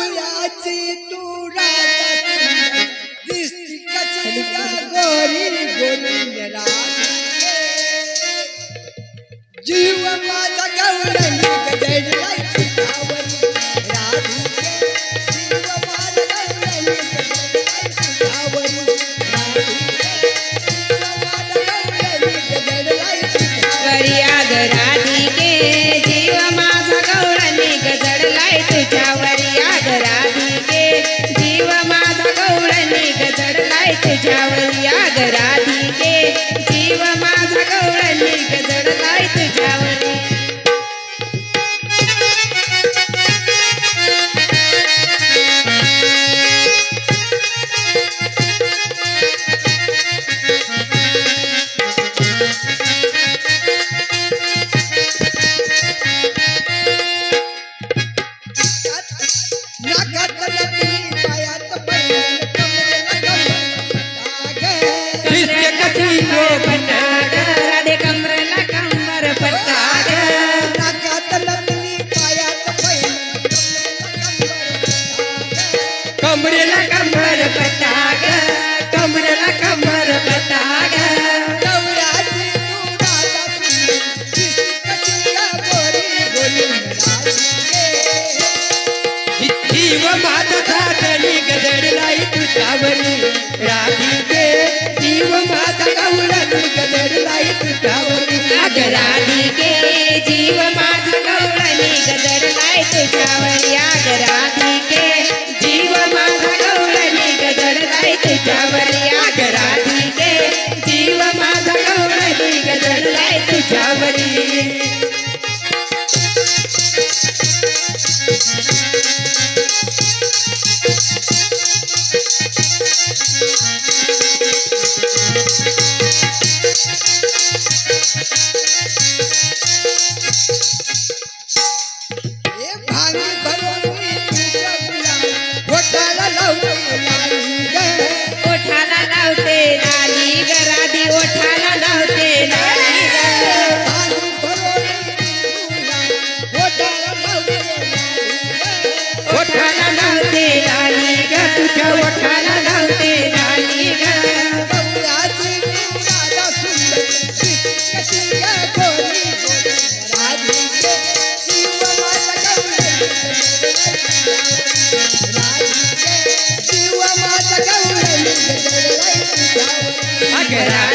गवळ्याची तू दिसती गोरी गोरी जीव माझा गवळणी गजडलाय कमरेला कमर पटाग कमरेला कंबर पटाग गवळ्याची ग जीव माझा साठणी गजडलाई तुझ्यावरी जीव माझा गवळणी गजडलाई तुझ्यावरी अग जीव माझा गौळणी गजडलाय तुझ्यावर याग राधिके Get out.